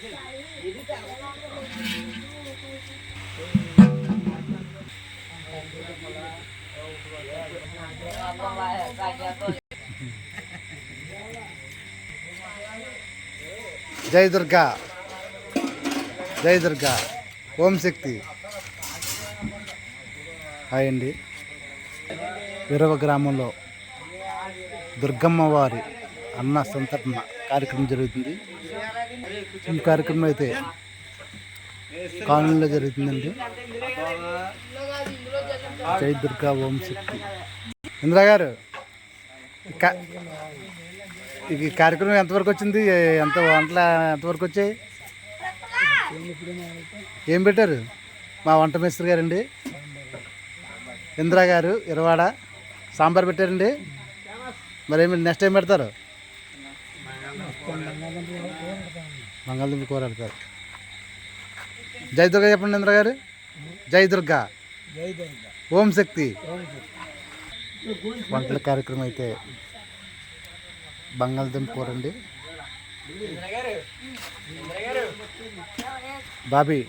జై దుర్గా. జై దుర్గా. ఓం శక్తి. హాయ్ అండి. విరవ గ్రామంలో దుర్గమ్మ వారి అన్న సంతర్పణ కార్యక్రమం జరుగుతుంది. ఈ కార్యక్రమం అయితే కాలనీలో జరుగుతుందండి. జై దుర్గా ఓం శక్తి. ఇందిరా గారు ఈ కా- కార్యక్రమం ఎంతవరకు వచ్చింది? ఎంత వంటల ఎంతవరకు వచ్చాయి? ఏం పెట్టారు? మా వంట మేస్త్రి గారండి. ఇందిరా గారు ఇరవాడ. సాంబార్ పెట్టారండి. మరి నెక్స్ట్ ఏం పెడతారు? బంగాళదుంప కూర పెడతారు జై దుర్గా చెప్పండి ఇంద్ర గారు. జై దుర్గా. ఓం శక్తి. వంటల కార్యక్రమం అయితే బంగాళదుంప కూర అండి బాబీ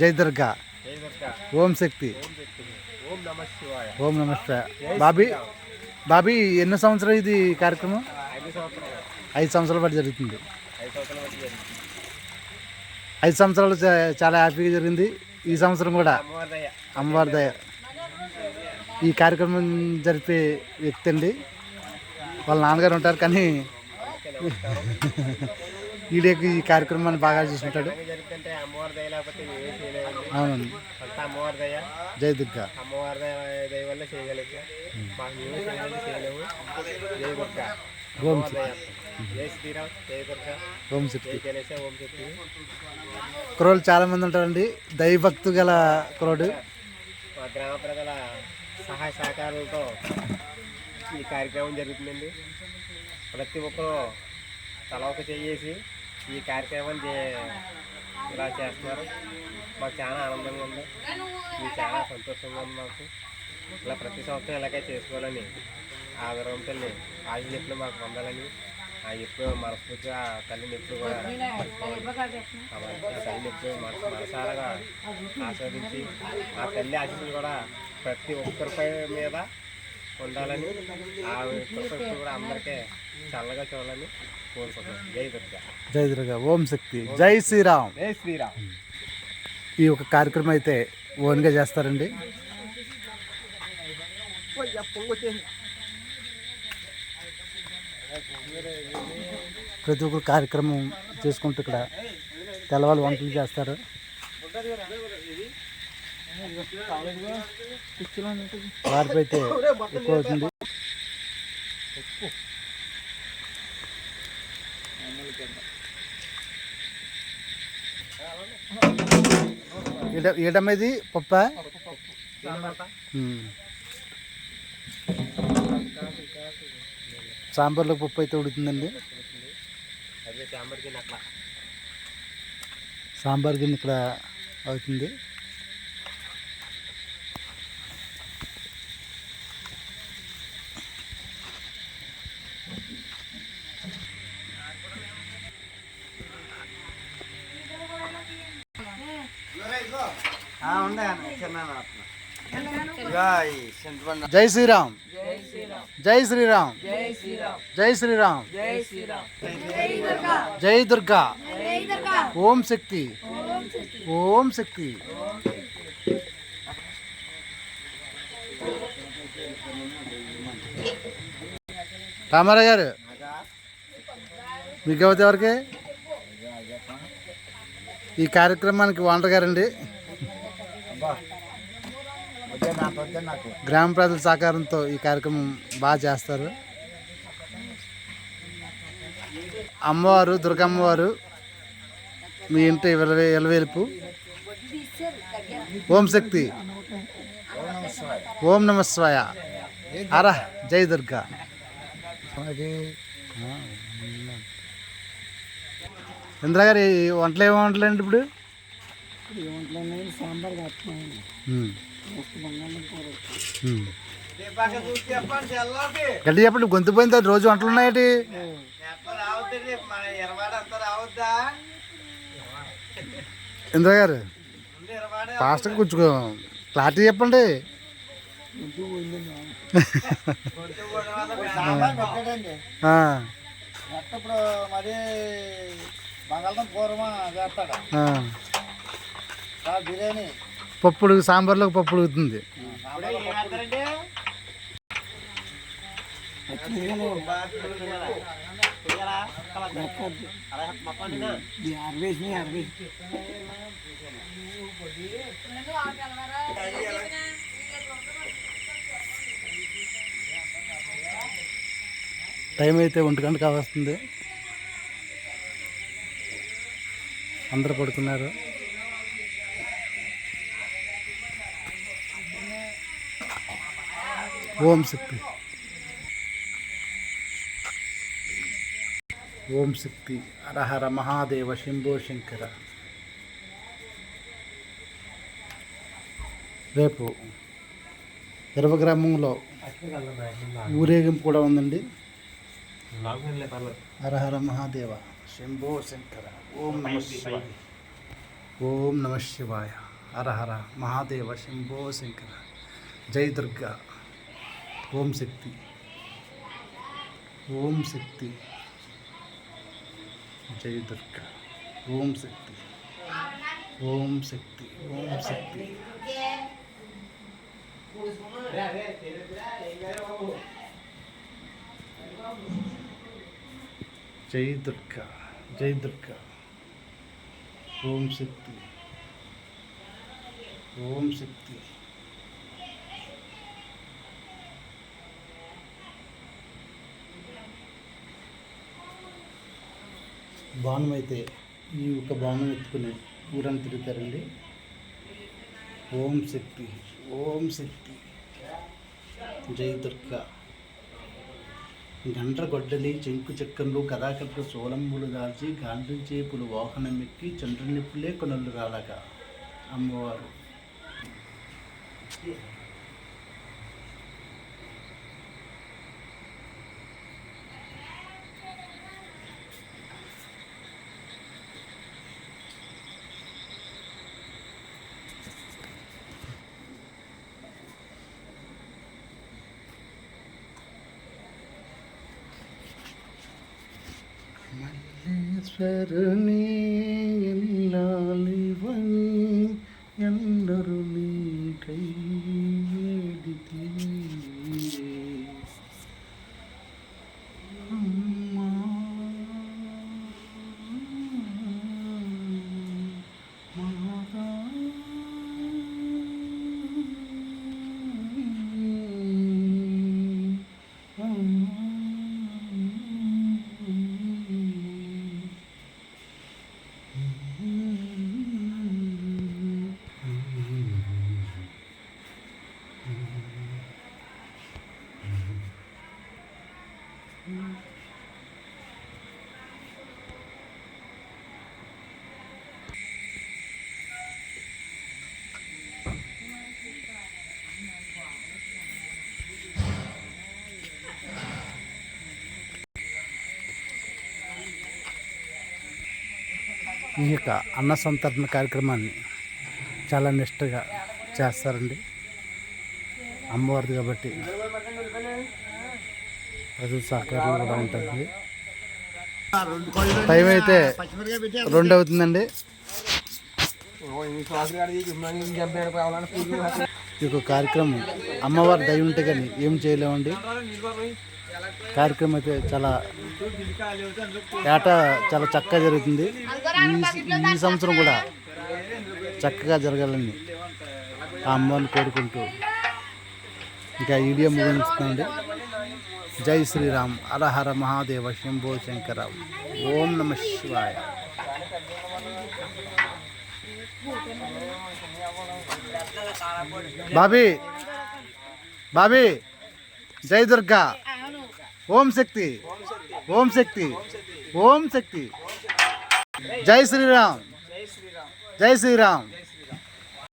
జై దుర్గా. ఓం శక్తి. ఓం నమస్తే బాబీ బాబీ ఎన్ని సంవత్సరాలు ఇది కార్యక్రమం? ఐదు సంవత్సరాలు ఐదు సంవత్సరాల పాటు జరుగుతుంది. ఐదు సంవత్సరాల చాలా హ్యాపీగా జరిగింది. ఈ సంవత్సరం కూడా అమ్మవారి దయ. ఈ కార్యక్రమం జరిపే వ్యక్తి అండి. వాళ్ళ నాన్నగారు ఉంటారు కానీ ఈడేకి ఈ కార్యక్రమాన్ని బాగా చూసుకుంటాడు. అవునండి. జై దుర్గా. అమ్మవారి మాకు జై శ్రీరామ్ జై దుర్గా ఓం శక్తి. జై గణేశ ఓం శక్తి కురోళ్ళు చాలా మంది ఉంటారండి. దైవభక్తు గల కురోడు మా గ్రామ ప్రజల సహాయ సహకారాలతో ఈ కార్యక్రమం జరుగుతుందండి. ప్రతి ఒక్కరూ తల ఒక చేసి ఈ కార్యక్రమాన్ని చే- ఇలా చేస్తున్నారు. మాకు చాలా ఆనందంగా ఉంది. ఇది చాలా సంతోషంగా ఉంది మాకు. ఇలా ప్రతి సంవత్సరం ఇలాగే చేసుకోవాలని ఆ విరవం తల్లి ఆశలు ఎప్పుడు మాకు పొందాలని ఎప్పుడు మనస్ఫూర్తిగా ఆ తల్లిని ఎప్పుడు కూడా. ఆ ఆ తల్లిని ఎప్పుడు మనసు మనసారగా ఆస్వాదించి ఆ తల్లి ఆశీస్సులు కూడా ప్రతి ఒక్కరిపై మీద ఉండాలని ఆ కృప కూడా అందరికీ చల్లగా చూడాలని కోరుకుంటున్నాను. జై దుర్గా. జై దుర్గా. ఓం శక్తి. జై శ్రీరామ్. జై శ్రీరామ్. ఈ ఒక కార్యక్రమం అయితే ఓన్గా చేస్తారండి. ప్రతి ఒక్కరు కార్యక్రమం చేసుకుంటూ ఇక్కడ తెల్లవాళ్ళు వంటలు చేస్తారు. వారిపై అయితే ఎక్కువ అవుతుంది. ఈడ ఈడమ్మ ఇది? పప్ప? సాంబార్లో పప్పు అయితే ఉడుతుందండి సాంబార్ గిన్నె ఇక్కడ అవుతుంది. జై శ్రీరామ్. జై శ్రీరామ్. జై శ్రీరామ్. జై దుర్గా. ఓం శక్తి. ఓం శక్తి. రామారావు గారు మీకు ఎవరి ఎవరికి? ఈ కార్యక్రమానికి ఓనర్ గారండి. గ్రామ ప్రజల సహకారంతో ఈ కార్యక్రమం బాగా చేస్తారు. అమ్మవారు దుర్గమ్మవారు మీ ఇంటి వెలవే ఎలవేలుపు. ఓం శక్తి. ఓం నమ శివాయ అరా జై దుర్గా. ఇంద్ర గారు వంటలు ఏమి వంటలండి ఇప్పుడు? గట్టి చెప్పండి గొంతు పోయింది? రోజు వంటలు ఉన్నాయటి? ఇంద్ర గారు ఫాస్ట్గా కొంచెం క్లారిటీ చెప్పండి. ఇప్పుడు మరి బంగాళదుంప కూరమా చేస్తాడు బిర్యానీ పప్పుడు సాంబార్లోకి పప్పు ఉడుగుతుంది సాంబార్ పప్పు. అరవేసి అరవేసి టైం అయితే ఒంటి గంట కావస్తుంది. అందరు పడుకున్నారు. ఓం శక్తి. ఓం శక్తి హరహర మహాదేవ శంభో శంకర. రేపు ఇరవ గ్రామంలో ఊరేగింపు కూడా ఉందండి. హరహర మహాదేవ శంభో శంకర. ఓం నమ శివాయ. ఓం నమ శివాయ. హరహర మహాదేవ శంభో శంకర. జై దుర్గా. ఓం శక్తి. ఓం శక్తి. జై దుర్గా ఓం శక్తి ఓం శక్తి ఓం శక్తి జై దుర్గా జై దుర్గా ఓం శక్తి ఓం శక్తి బాణం అయితే ఈ యొక్క బాణం ఎత్తుకుని ఊరని తిరుగుతారండి. ఓం శక్తి ఓం శక్తి. జై దుర్గా. గండ్ర గొడ్డలి చెంకు చెక్కన్లు కథాకట్లు సోలంబులు దాల్చి గాంధీ చేపులు వాహనమెక్కి చంద్రునిప్పులే కొనళ్ళు రాలగా. అమ్మవారు. ಶರಣೇ ఈ యొక్క అన్న సంతరణ కార్యక్రమాన్ని చాలా నిష్టగా చేస్తారండి. అమ్మవారిది కాబట్టి ప్రజల సహకారం కూడా ఉంటుంది. టైం అయితే రెండు అవుతుందండి. ఈ యొక్క కార్యక్రమం అమ్మవారి దయ ఉంటే కానీ ఏం చేయలేమండి. కార్యక్రమం అయితే చాలా ఏట చాలా చక్కగా జరుగుతుంది. ఈ ఈ సంవత్సరం కూడా చక్కగా జరగాలని ఆ అమ్మవారిని కోరుకుంటూ ఇంకా ఈడియం ముగించుకోండి. జై శ్రీరామ్. అరహర హర మహాదేవ శంభో శంకర. ఓం నమ శివాయ. బాబీ బాబీ జై దుర్గా. ఓం శక్తి ఓం శక్తి ఓం శక్తి జై శ్రీరామ్ జై శ్రీరామ్